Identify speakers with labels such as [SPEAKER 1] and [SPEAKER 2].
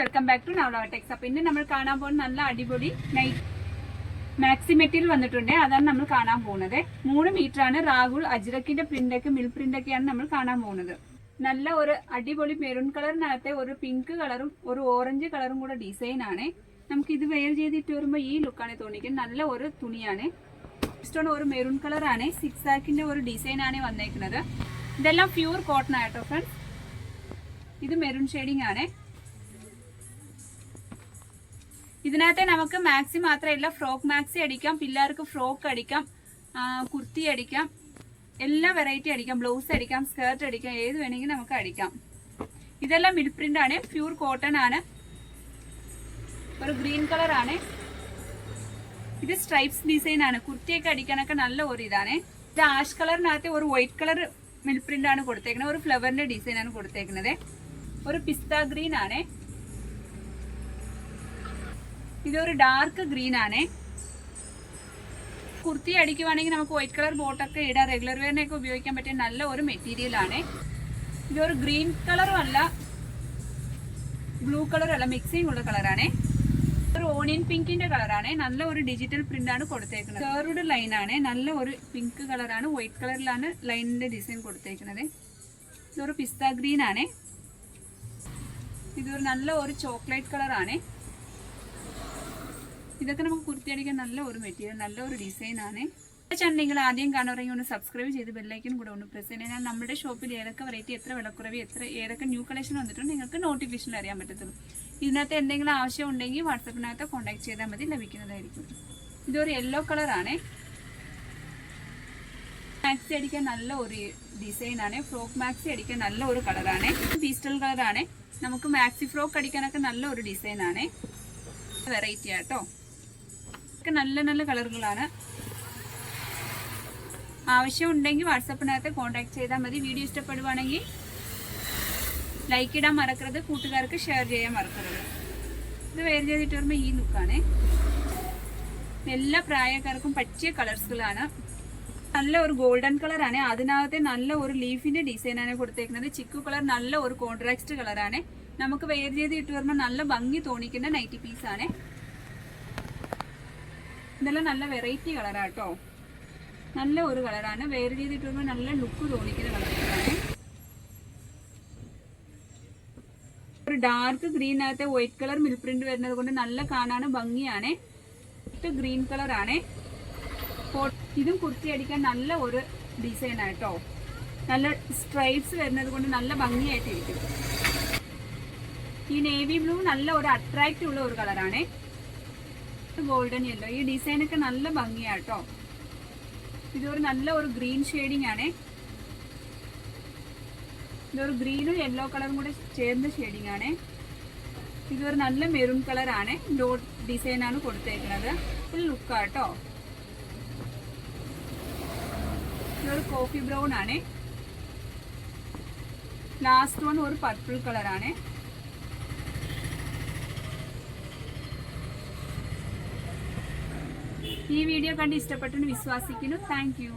[SPEAKER 1] Welcome back to Navala techs അപ്പൊ ഇന്ന് നമ്മൾ കാണാൻ പോകുന്ന നല്ല അടിപൊളി നൈറ്റ് മാക്സി മെറ്റീരിയൽ വന്നിട്ടുണ്ട്. അതാണ് നമ്മൾ കാണാൻ പോകുന്നത്. മൂന്ന് മീറ്റർ ആണ് രാഹുൽ അജ്രക്കിന്റെ പ്രിന്റ് ഒക്കെ മിൽ പ്രിന്റ് ഒക്കെയാണ് നമ്മൾ കാണാൻ പോകുന്നത്. നല്ല ഒരു അടിപൊളി മെറൂൺ കളറിനകത്തെ ഒരു പിങ്ക് കളറും ഒരു ഓറഞ്ച് കളറും കൂടെ ഡിസൈൻ ആണ്. നമുക്ക് ഇത് വെയർ ചെയ്തിട്ട് വരുമ്പോൾ ഈ ലുക്കാണ് തോന്നിക്കുന്നത്. നല്ല ഒരു തുണിയാണ്. സ്റ്റോൺ ഒരു മെറൂൺ കളറാണ് സിക്സ് ആക്കിന്റെ ഒരു ഡിസൈൻ ആണ് വന്നേക്കുന്നത്. ഇതെല്ലാം പ്യൂർ കോട്ടൺ ആയിട്ടോ ഫ്രണ്ട്സ് ഇത് മെറൂൺ ഷെയ്ഡിങ് ആണ്. ഇതിനകത്തെ നമുക്ക് മാക്സി മാത്രമല്ല ഫ്രോക്ക് മാക്സി അടിക്കാം പിള്ളേർക്ക് ഫ്രോക്ക് അടിക്കാം കുർത്തി അടിക്കാം എല്ലാ വെറൈറ്റി അടിക്കാം ബ്ലൗസ് അടിക്കാം സ്കേർട്ട് അടിക്കാം ഏത് വേണമെങ്കിലും നമുക്ക് അടിക്കാം. ഇതെല്ലാം മിഡ് പ്രിന്റ് ആണ് പ്യൂർ കോട്ടൺ ആണ്. ഒരു ഗ്രീൻ കളർ ആണ്. ഇത് സ്ട്രൈപ്സ് ഡിസൈൻ ആണ്. കുർത്തിയൊക്കെ അടിക്കാനൊക്കെ നല്ല ഒരു ഇതാണ്. ഇത് ആഷ് കളറിനകത്ത് ഒരു വൈറ്റ് കളർ മിൽ പ്രിന്റ് ആണ് കൊടുത്തേക്കുന്നത്. ഒരു ഫ്ലവറിന്റെ ഡിസൈൻ ആണ് കൊടുത്തേക്കുന്നത്. ഒരു പിസ്ത ഗ്രീൻ ആണ്. ഇതൊരു ഡാർക്ക് ഗ്രീൻ ആണേ. കുർത്തി അടിക്കുവാണെങ്കിൽ നമുക്ക് വൈറ്റ് കളർ ബോട്ടൊക്കെ ഇടാം. റെഗുലർ വെയറിനൊക്കെ ഉപയോഗിക്കാൻ പറ്റിയ നല്ല ഒരു മെറ്റീരിയൽ ആണ്. ഇതൊരു ഗ്രീൻ കളറും അല്ല ബ്ലൂ കളറും അല്ല മിക്സിംഗ് ഉള്ള കളറാണ് ഒരു ഓണിയൻ പിങ്കിന്റെ കളറാണ് നല്ല ഒരു ഡിജിറ്റൽ പ്രിന്റ് ആണ് കൊടുത്തേക്കുന്നത്. കേറുടെ ലൈൻ ആണ്. നല്ല ഒരു പിങ്ക് കളറാണ് വൈറ്റ് കളറിലാണ് ലൈനിന്റെ ഡിസൈൻ കൊടുത്തേക്കുന്നത്. ഇതൊരു പിസ്ത ഗ്രീൻ ആണ്. ഇതൊരു നല്ല ഒരു ചോക്ലേറ്റ് കളറാണ് ഇതൊക്കെ നമുക്ക് കുർത്തി അടിക്കാൻ നല്ല ഒരു മെറ്റീരിയൽ നല്ല ഒരു ഡിസൈൻ ആണ്. ചാനൽ നിങ്ങൾ ആദ്യം കാണുകയാണെങ്കിൽ ഒന്ന് സബ്സ്ക്രൈബ് ചെയ്ത് ബെല്ലൈക്കൻ കൂടെ ഒന്ന് പ്രസ് ചെയ്യണം ഞാൻ നമ്മുടെ ഷോപ്പിൽ ഏതൊക്കെ വെറൈറ്റി എത്ര വിലക്കുറവ് എത്ര ഏതൊക്കെ ന്യൂ കളക്ഷൻ വന്നിട്ടുണ്ട് നിങ്ങൾക്ക് നോട്ടിഫിക്കേഷൻ അറിയാൻ പറ്റത്തുള്ളൂ. ഇതിനകത്ത് എന്തെങ്കിലും ആവശ്യം ഉണ്ടെങ്കിൽ വാട്സപ്പിനകത്ത് കോൺടാക്ട് ചെയ്താൽ മതി ലഭിക്കുന്നതായിരിക്കും. ഇതൊരു യെല്ലോ കളറാണ് മാക്സി അടിക്കാൻ നല്ല ഒരു ഡിസൈൻ ആണ്. ഫ്രോക്ക് മാക്സി അടിക്കാൻ നല്ല ഒരു കളറാണ് പീസ്റ്റൽ കളറാണ് നമുക്ക് മാക്സി ഫ്രോക്ക് അടിക്കാനൊക്കെ നല്ല ഒരു ഡിസൈൻ ആണ്. വെറൈറ്റി ആട്ടോ. ഒക്കെ നല്ല നല്ല കളറുകളാണ്. ആവശ്യമുണ്ടെങ്കിൽ വാട്സപ്പിനകത്ത് കോൺടാക്ട് ചെയ്താൽ മതി. വീഡിയോ ഇഷ്ടപ്പെടുവാണെങ്കിൽ ലൈക്ക് ഇടാൻ മറക്കരുത്. കൂട്ടുകാർക്ക് ഷെയർ ചെയ്യാൻ മറക്കരുത്. ഇത് വേറെ ചെയ്തിട്ട് വരുമ്പോൾ ഈ ലുക്കാണ് എല്ലാ പ്രായക്കാർക്കും പറ്റിയ കളേഴ്സുകളാണ് നല്ല ഒരു ഗോൾഡൻ കളറാണ് അതിനകത്തെ നല്ല ഒരു ലീഫിന്റെ ഡിസൈനാണ് കൊടുത്തേക്കുന്നത്. ചിക്കു കളർ നല്ല ഒരു കോൺട്രാക്സ്റ്റ് കളറാണ് നമുക്ക് വെയർ ചെയ്ത് ഇട്ട് വരുമ്പോൾ നല്ല ഭംഗി തോന്നിക്കുന്ന നൈറ്റി പീസാണ് ഇതെല്ലാം നല്ല വെറൈറ്റി കളറാട്ടോ. നല്ല ഒരു കളറാണ്. വെയർ ചെയ്തിട്ട് വരുമ്പോൾ നല്ല ലുക്ക് തോന്നിക്കുന്ന കളറാണ്. ഒരു ഡാർക്ക് ഗ്രീനകത്തെ വൈറ്റ് കളർ മിൽ പ്രിന്റ് വരുന്നത് കൊണ്ട് നല്ല കാണാൻ ഭംഗിയാണ്. ഗ്രീൻ കളറാണ് ഇതും കുർത്തി അടിക്കാൻ നല്ല ഒരു ഡിസൈൻ ആട്ടോ. നല്ല സ്ട്രൈപ്സ് വരുന്നത് കൊണ്ട് നല്ല ഭംഗിയായിട്ടിരിക്കും. ഈ നേവി ബ്ലൂ നല്ല ഒരു അട്രാക്റ്റീവ് ഉള്ള ഒരു കളറാണ്. ഗോൾഡൻ യെല്ലോ ഈ ഡിസൈൻ ഒക്കെ നല്ല ഭംഗിയാട്ടോ ഇതൊരു നല്ല ഒരു ഗ്രീൻ ഷെയ്ഡിങ് ആണേ. ഇതൊരു ഗ്രീനും യെല്ലോ കളറും കൂടെ ചേർന്ന ഷെയ്ഡിങ് ആണേ. ഇതൊരു നല്ല മെറൂൺ ഡോട്ട് ഡിസൈൻ ആണ് കൊടുത്തേക്കുന്നത് ഫുൾ ലുക്കാട്ടോ ഇതൊരു കോഫി ബ്രൗൺ ആണ്. ലാസ്റ്റ് വൺ ഒരു പർപ്പിൾ കളറാണ് ഈ വീഡിയോ കണ്ട് ഇഷ്ടപ്പെട്ടെന്ന് വിശ്വസിക്കുന്നു താങ്ക്